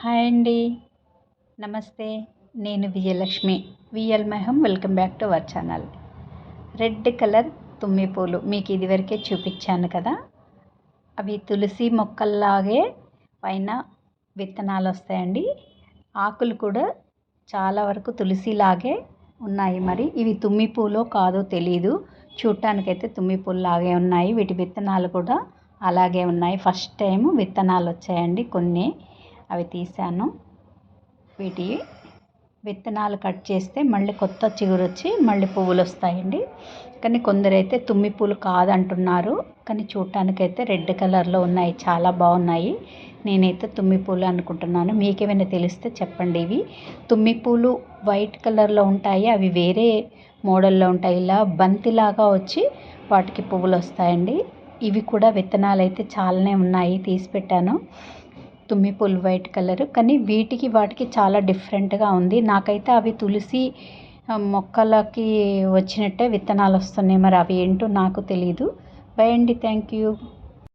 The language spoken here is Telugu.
హాయ్ అండి. నమస్తే నేను Vijayalakshmi. VL మెహం welcome back to our channel. Red colour తుమ్మి పూలు మీకు ఇదివరకే చూపించాను కదా. అవి తులసి మొక్కల్లాగే పైన విత్తనాలు వస్తాయండి. ఆకులు కూడా చాలా వరకు తులసిలాగే ఉన్నాయి మరి. ఇవి తుమ్మి పూలో కాదో తెలీదు. చూడటానికైతే తుమ్మి పూలు లాగే ఉన్నాయి. వీటి విత్తనాలు కూడా అలాగే ఉన్నాయి. ఫస్ట్ టైం విత్తనాలు వచ్చాయండి కొన్ని. అవి తీసాను. వీటి విత్తనాలు కట్ చేస్తే మళ్ళీ కొత్త చిగురు వచ్చి మళ్ళీ పువ్వులు వస్తాయండి. కానీ కొందరైతే తుమ్మి పూలు కాదంటున్నారు. కానీ చూడటానికైతే రెడ్ కలర్లో ఉన్నాయి. చాలా బాగున్నాయి. నేనైతే తుమ్మి పూలు అనుకుంటున్నాను. మీకేమైనా తెలిస్తే చెప్పండి ఇవి. తుమ్మి పూలు వైట్ కలర్లో ఉంటాయి. అవి వేరే మోడల్లో ఉంటాయి. ఇలా బంతిలాగా వచ్చి వాటికి పువ్వులు వస్తాయండి. ఇవి కూడా విత్తనాలు అయితే చాలానే ఉన్నాయి. తీసి పెట్టాను. తుమ్మి పూలు వైట్ కలర్. కానీ వీటికి వాటికి చాలా డిఫరెంట్గా ఉంది. నాకైతే అవి తులసి మొక్కలకి వచ్చినట్టే విత్తనాలు వస్తున్నాయి. మరి అవి ఏంటో నాకు తెలీదు. బై అండి థ్యాంక్ యూ.